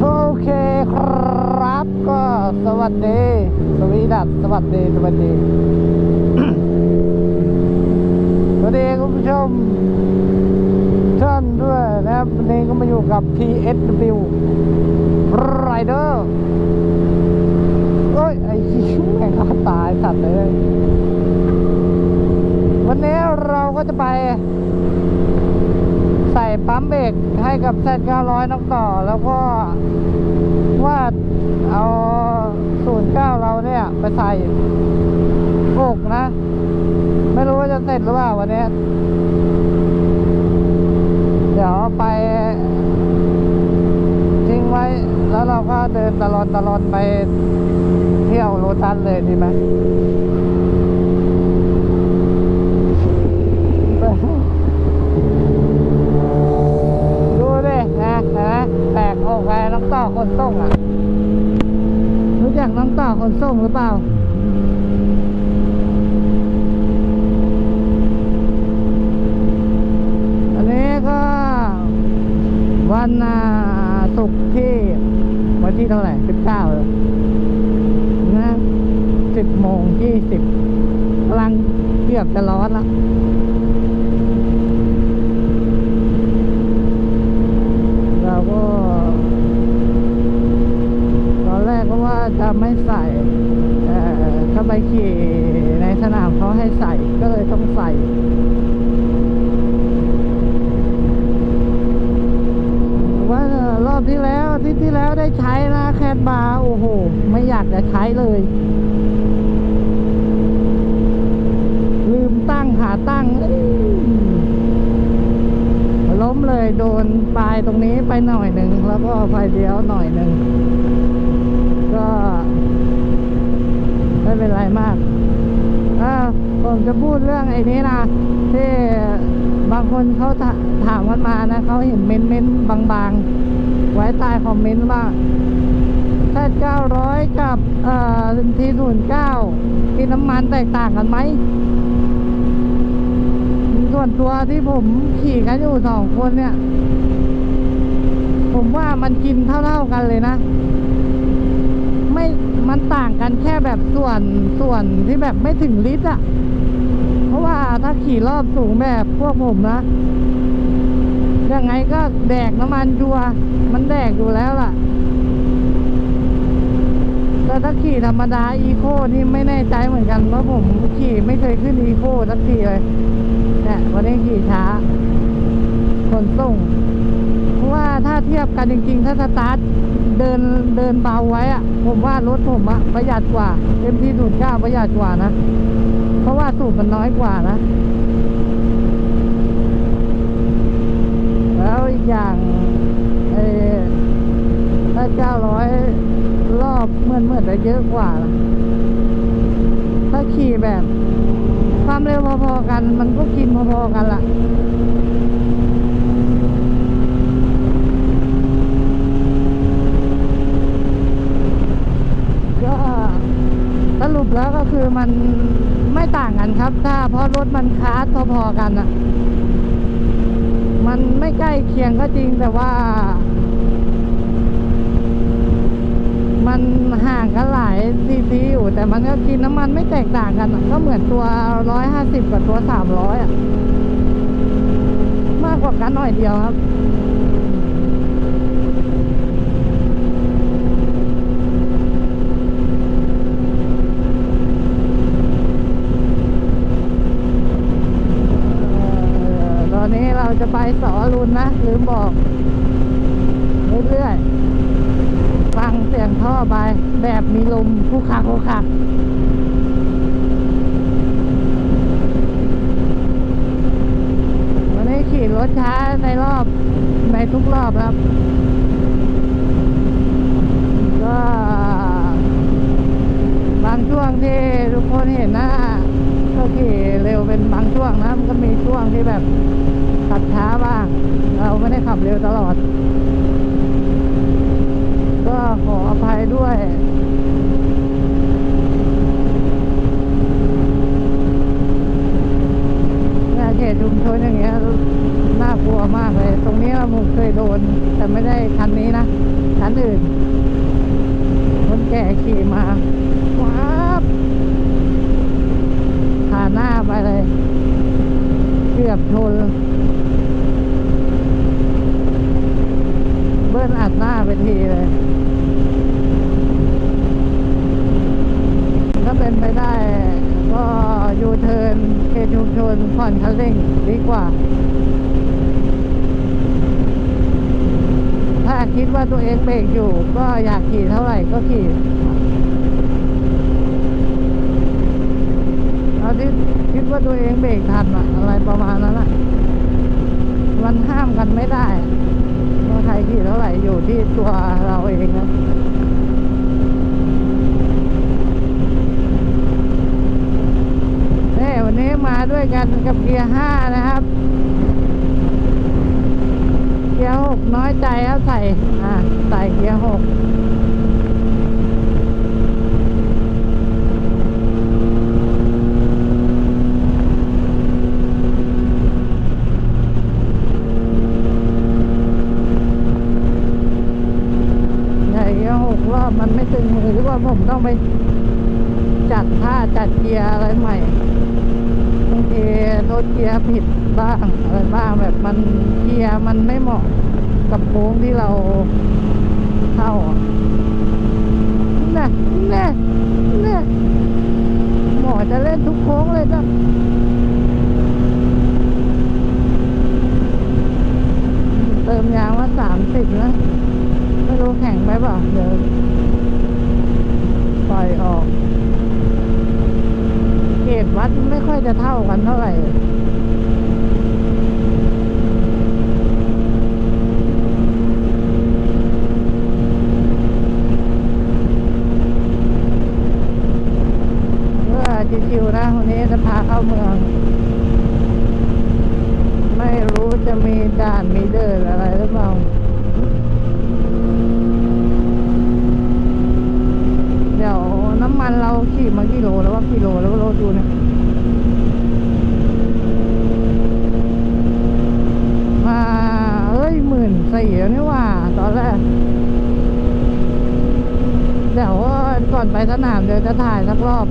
โอเคครับก็สวัสดีสวีดัสสวัสดีสวัสดีสวัสดีคุณผู้ชมท่านด้วยนะครับวันนี้ก็มาอยู่กับ PSW Rider เอ้ย ไอ้ชิวแม่งขาตายสัตว์เลย วันนี้เราก็จะไป ใส่ปั๊มเบรกให้กับ Z900 น้องต่อ แล้วก็ว่าดเอา09เก้าเราเนี่ยไปใส่อกนะ ไม่รู้ว่าจะเสร็จหรือเปล่าวันนี้ เดี๋ยวไป ทิ้งไว้ แล้วเราก็เดินตลอดตลอดไปเที่ยวโรตัสเลยดีไหม ดูดิ นะแตกออกไปน้องต่อคนส่งอะ รู้จักน้องต่อคนส่งหรือเปล่าอันนี้ก็ วันอ่าศุกร์ที่วันที่เท่าไหร่สิบเก้าเลยนะสิบโมงยี่สิบกำลังเกือบจะร้อนแล้ว เราก็ ตอนแรกก็ว่าจะ ไม่ใส่เอ่อถ้าไปขี่ในสนามเขาให้ใส่ก็เลยต้องใส่ ว่ารอบที่แล้วอาที่ที่แล้วได้ใช้นะแคดบาร์โอ้โห ไม่อยากจะใช้เลย ลืมตั้งขาตั้งล้มเลยโดนปลายตรงนี้ไปหน่อยหนึ่งแล้วก็ไฟเดียวหน่อยหนึ่งก็ ไม่เป็นไรมากอ่าผมจะพูดเรื่องไอ้นี้นะที่บางคนเขาถามกันมานะเขาเห็นเม้นเม้นบางๆ ไว้ใต้คอมเมนต์ว่าแค่เก้าร้อยกับเอ่อทีศูนย์เก้ากินน้ำมันแตกต่างกันไหมส่วนตัวที่ผมขี่กันอยู่สองคนเนี่ย ผมว่ามันกินเท่าๆกันเลยนะ ไม่มันต่างกันแค่แบบส่วนส่วนที่แบบไม่ถึงลิตรอะเพราะว่าถ้าขี่รอบสูงแบบพวกผมนะยังไงก็แดกน้ำมันจัว มันแดกอยู่แล้วล่ะแต่ถ้าขี่ธรรมดาอีโคนี่ไม่แน่ใจเหมือนกันเพราะผมขี่ไม่เคยขึ้นอีโคสักทีเลยเนี่ยวันนี้ขี่ช้าขนส่ง เพราะว่าถ้าเทียบกันจริงๆ ถ้าสตาร์ทเดินเดินเบาไว้อะผมว่ารถผมอะประหยัดกว่าเต็มที่สูตรเก้าประหยัดกว่านะ เพราะว่าสูตรมันน้อยกว่านะ แล้วอีกอย่างเออถ้าเก้าร้อยรอบเมื่อนเมื่อนจะเยอะกว่านะถ้าขี่แบบ ความเร็วพอๆกัน มันก็กินพอๆกันล่ะส รุปแล้วก็คือมันไม่ต่างกันครับ ถ้าเพราะรถมันคาร์ทพอๆกันอะมันไม่ใกล้เคียงก็จริงแต่ว่า มันห่างกันหลายซีซีอยู่ แต่มันก็กินน้ำมันไม่แตกต่างกันก็เหมือนตัวร้อยห้าสิบกับตัวสามร้อยอะ มากกว่ากันหน่อยเดียวครับ เอ่อตอ นนี้เราจะไปสอรุณนะลืมบอก เรื่อยๆ ฟังเสียงท่อไป แบบมีลมคุกคักคุกคักวันนี้ขี่รถช้าในรอบ ในทุกรอบครับ ก็ บางช่วงที่ทุกคนเห็นหนะ ก็ขี่เร็วเป็นบางช่วงนะ มันก็มีช่วงที่แบบขับช้าบ้าง เราไม่ได้ขับเร็วตลอด ก็ขออภัยด้วย เนี่ยเขตชุมชนอย่างเงี้ยน่ากลัวมากเลย ตรงนี้ผมเคยโดน แต่ไม่ได้ คันนี้นะคันอื่น คนแก่ขี่มาว้าบผ่านหน้าไปเลย เกือบชน เบิ้ลอัดหน้าไปทีเลย ถ้าเป็นไปได้ ก็ยูเทิร์นเขต ชนผ่อนคันเร่งดีกว่า ถ้าคิดว่าตัวเองเบรกอยู่ ก็อยากขี่เท่าไหร่ก็ขี่เอาที่คิดว่าตัวเองเบรกทันอะอะไรประมาณนั้นอะมันห้ามกันไม่ได้ว่าใครขี่เท่าไหร่อยู่ที่ตัวเราเองนะนี่ วันนี้มาด้วยกันกับเกียร์ห้านะครับ เกียร์หกน้อยใจครับใส่อ่าใส่เกียร์หกใหญ่เกียร์หกรอบมันไม่ตึงมือหรือว่าผมต้องไปจัดท่าจัดเกียร์อะไรใหม่ บางทีรถเกียร์ผิดบ้างอะไรบ้างแบบมันเกียร์มันไม่เหมาะกับโค้งที่เราเข้าอะน่ะน่ะน่ะหมอจะเล่นทุกโค้งเลยจ้ะเติมยางว่าสามสิบนะ ไม่รู้แข่งไปเปล่าเดี๋ยวปล่อยออก เกรดวัดไม่ค่อยจะเท่ากันเท่าไหร่ เพื่อชิวๆนะวันนี้จะพาเข้าเมือง ไม่รู้ จะมีด่านมีเดินอะไรหรือเปล่าเดี๋ยวน้ำมันเราขี่มากี่โลแล้วว่ากี่โลแล้วเราดูนะมาเอ้ยหมื่นสี่แล้วนี่ว่า ตอนแรกเดี๋ยวก่อนไปสนามเดี๋ยวจะถ่ายสักรอบ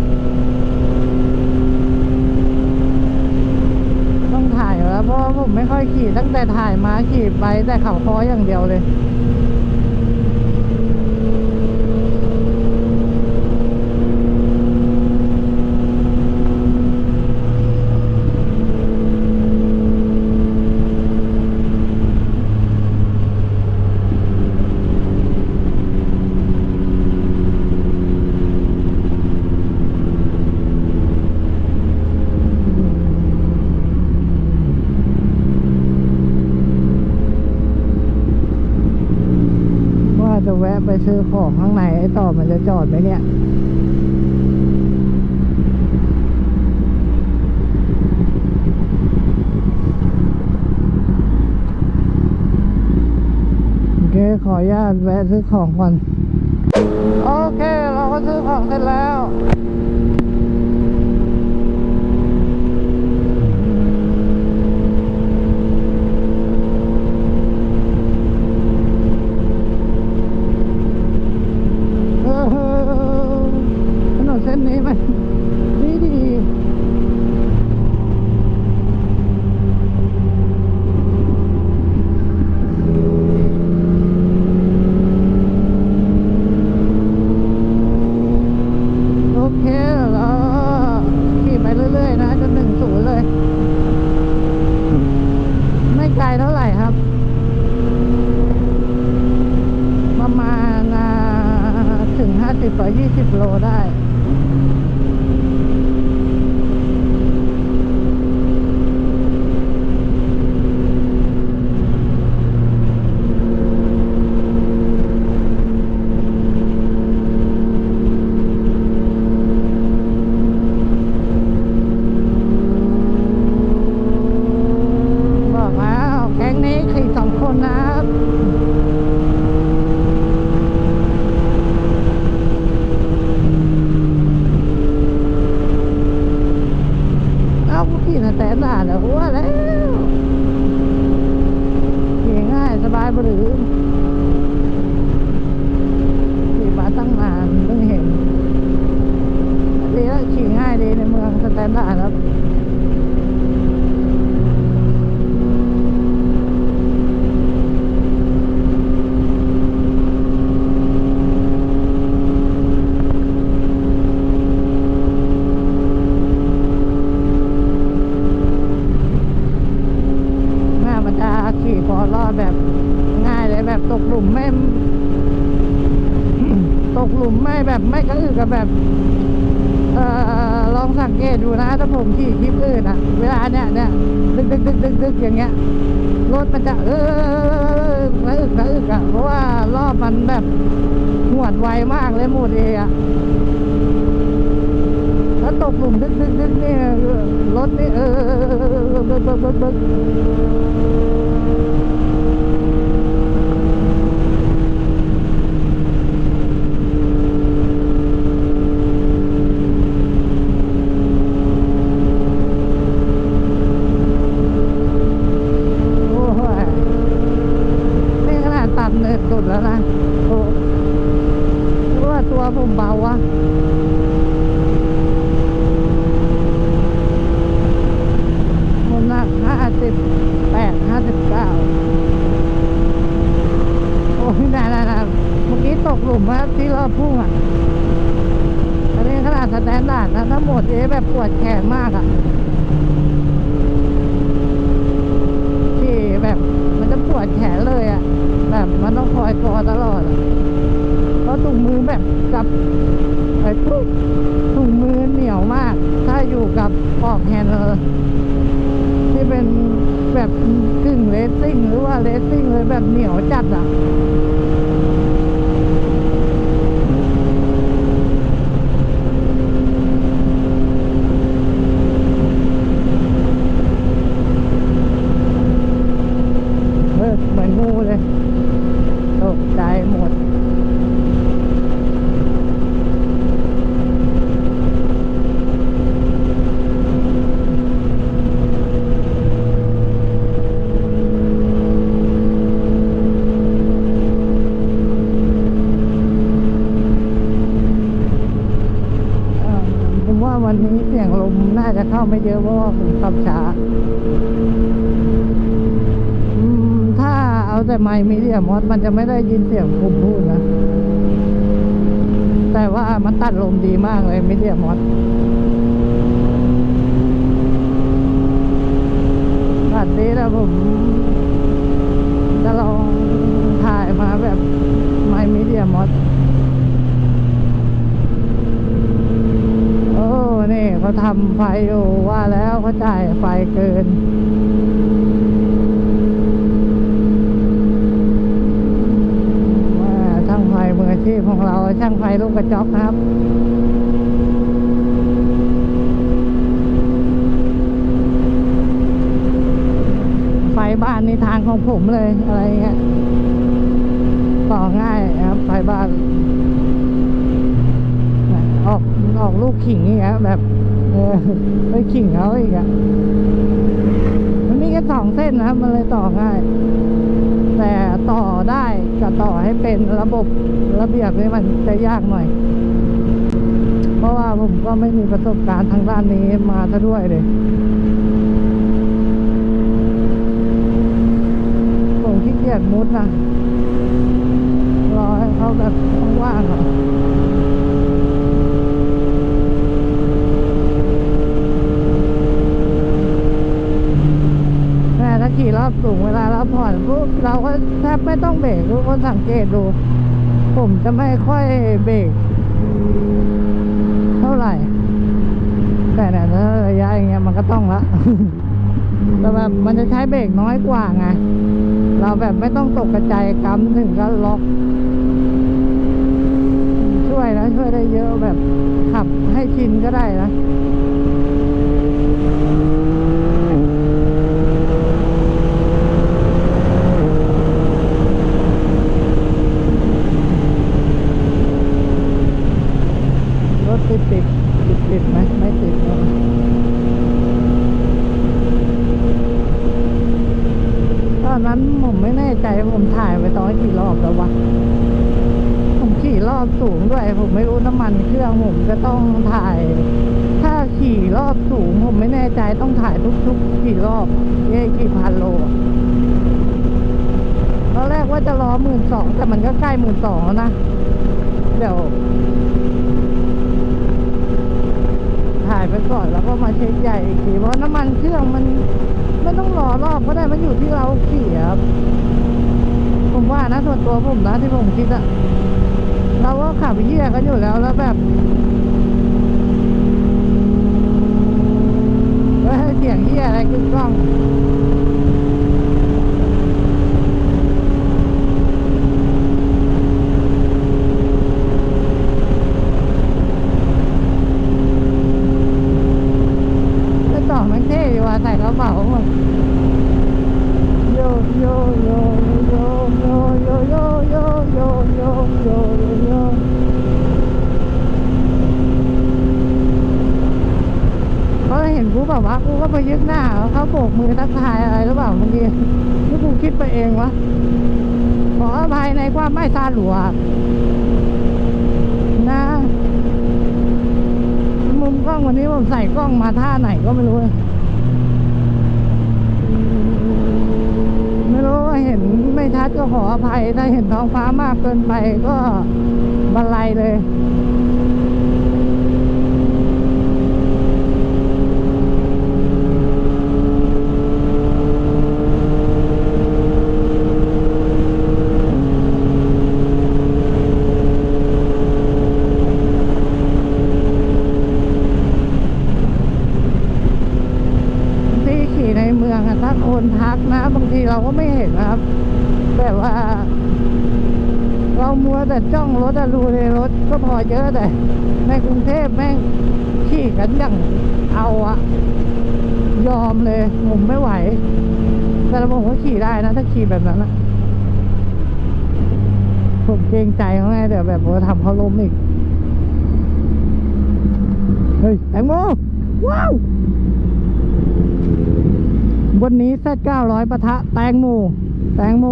ต้องถ่ายอยู่ แล้วเพราะว่าผมไม่ค่อยขี่ตั้งแต่ถ่ายมาขี่ไปแต่เขาคออย่างเดียวเลย ว่าจะแวะไปซื้อ ของข้างในไอ้ต่อมันจะจอดไหมเนี่ยโอเคขออนุญาตแวะซื้อของก่อน โอเค เราก็ซื้อของเสร็จแล้ว เออ ถนนเส้นนี้มันดีดีโอเคเราขี่ไปเรื่อยๆนะจนถึงศูนย์เลย ไม่ไกลเท่าไหร่ครับ ประมาณอ่าถึงห้าสิบต่อยี่สิบโลได้ บอกแล้วแก๊งนี้ขี่สองคนนะครับ นดาร์ดครับ หน้ามันจะขี่พอรอดแบบง่ายเลยแบบตกหลุมไม่ ตกหลุมไม่แบบไม่ กับแบบ เอ่อลองสังเกตดูนะถ้าผมขี่คลิปอื่นอะเวลาเนี้ยเนี่ยดึกดึกดึกดึกดึกอย่างเงี้ยรถมันจะเออกระอึกระอึกอะเพราะว่ารอบมันแบบหวดไวมากเลยหมดเออะถ้าตกหลุมดึกดึกดึกนี่รถนี่เออบึกบึกบึกบึก โอ้ยนี่ขนาดตัดเนินสุด แล้วนะโอ้ว่าตัวผมเบาวะมันหนักห้าสิบแปดห้าสิบเก้าโอ้ยนาน่าน่าเมื่อกี้ตกหลุมว่าที่รอบพุ่งอะอันนี้ขนาดสแตนดาร์ดนะถ้าหมดเอแบบปวดแขนมากอะ ที่แบบมันจะปวดแขนเลยอะ่ะ แบบมันต้องคอยกอตลอดอะเพราะถุงมือแบบกับไอ้ทุกถุงมือเหนียวมาก ถ้าอยู่กับปอกแฮนด์เลยที่เป็นแบบกึ่งเลสซิ่งหรือ ว่าเลสซิ่งเลยแบบเหนียวจัดอะ เออเหมือนงูเลยตกใจหมด เอ่อผม วันนี้เสียงลมน่าจะเข้าไม่เยอะเพราะว่าผมขับช้าถ้าเอาแต่ไมค์มีเดียมอสมันจะไม่ได้ยินเสียงผมพูดนะ แต่ว่ามันตัดลมดีมากเลยมีเดียมอสตัดดีแล้วผมจะลองถ่ายมาแบบไมค์มีเดียมอสโอ้ นี่ เขาทำไฟอยู่ว่าแล้วเขาจ่ายไฟเกินว่าช่างไฟมืออาชีพของเราช่างไฟลูกกระจอกครับไฟบ้านในทางของผมเลยอะไรเงี้ยต่อง่ายครับไฟบ้าน ออกออกลูกขิงนี่ครับแบบ ออไปขิงเขาอีกอะมันมีแค่สองเส้นนะครับ มันเลยต่อง่าย แต่ต่อได้กับต่อให้เป็นระบบระเบียบนี่มันจะยากหน่อย เพราะว่าผมก็ไม่มีประสบการณ์ทางด้านนี้มาซะด้วยเลยผมขี้เกียจมุดนะรอให้เขาแบบว่างๆก่อนแม่ถ้า ขี่รอบสูงเวลาเราผ่อนปุ๊บเราก็แทบไม่ต้องเบรกทุกคนสังเกตดู ผมจะไม่ค่อยเบรกเท่าไหร่ แต่เนี่ยถ้าระยะอย่างเงี้ยมันก็ต้องละแต่แบบมันจะใช้เบรกน้อยกว่าไง เราแบบไม่ต้องตกกระจายกำถึงก็ล็อกช่วยนะช่วยได้เยอะแบบขับให้ชินก็ได้นะ ติดติดติดติดไหมไม่ติดเนอะตอนนั้นผมไม่แน่ใจผมถ่ายไปตอนกี่รอบแล้ววะผมขี่รอบสูงด้วย ผมไม่รู้น้ำมันเครื่องผมจะต้องถ่าย ถ้าขี่รอบสูง ผมไม่แน่ใจต้องถ่ายทุกๆกี่รอบเอ้กี่พันโลตอนแรกว่าจะรอหมื่นสองแต่มันก็ใกล้หมื่นสองแล้วนะ เดี๋ยว ถ่ายไปก่อนแล้วก็มาเช็คใหญ่อีกทีเพราะน้ำมันเครื่องมันไม่ต้องรอรอบก็ได้มันอยู่ที่เราขี่ครับผมว่านะส่วนตัวผมนะที่ผมคิดอะเราก็ขับเยี่ยกันอยู่แล้วแล้วแบบเฮ้เสียงเยี่ยอะไรกึกกล้อง กหน้าเขาโบกมือทักทายอะไรหรือเปล่าเมื่อกี้นี่กูคิดไปเองวะขออภัยในความไม่ซาหลัวนะมุมกล้องวันนี้ผมใส่กล้องมาท่าไหนก็ไม่รู้ไม่รู้ว่าเห็นไม่ชัดก็ขออภัยถ้าเห็นท้องฟ้ามากเกินไปก็บันไลเลย ที่ขี่ในเมืองอะถ้าค นทักนะบางทีเราก็ไม่เห็นนะครับแบบว่า เรามัวแต่จ้องรถอะรูในรถก็พอเยอะแต่ในกรุงเทพแม่งขี่กันอย่างเอาอะยอมเลยผมไม่ไหว แต่ละผมก็ขี่ได้นะ ถ้าขี่แบบนั้นนะผมเกรงใจเขาไงเดี๋ยวแบบว่าทำเขาล้มอีก เฮ้ยแตงโมว้าว วันนี้เซตเก้าร้อยปะทะแตงโมแตงโม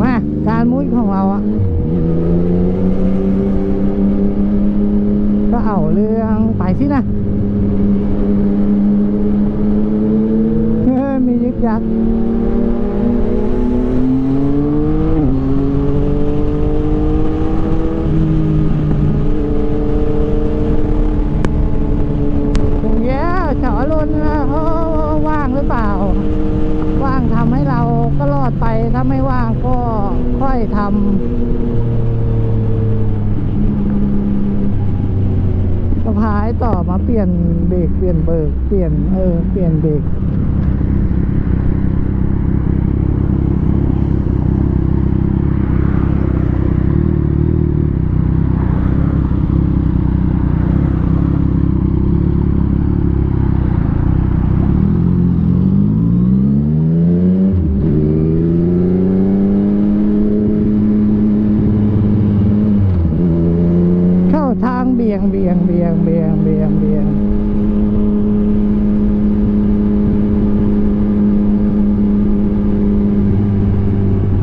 มาการมุ้ยของเราอะก็เอาเรื่องไปสินะเฮ้ยมียึกยัก ตรงเนี้ยเจาะรุนนะเขาว่างหรือเปล่า ว่างทำให้เราก็รอดไป ถ้าไม่ว่างก็ำสะพายต่อมาเปลี่ยนเบรกเปลี่ยนเบิกเปลี่ยนเออเปลี่ยนเบรกเข้าทางเบี่ยงเบี่ยงเบี่ยงเบี่ยงเบี่ยงเบี่ยง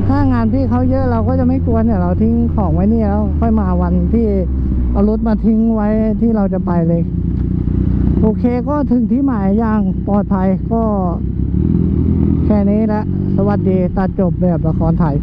ถ้างานพี่เขาเยอะเราก็จะไม่ก วนเนี่ยเราทิ้งของไว้นี่แล้วค่อยมาวันที่เอารถมาทิ้งไว้ที่เราจะไปเลย โอเคก็ถึงที่หมายอย่างปลอดภัยก็ แค่นี้ละสวัสดีตัดจบแบบละครไทย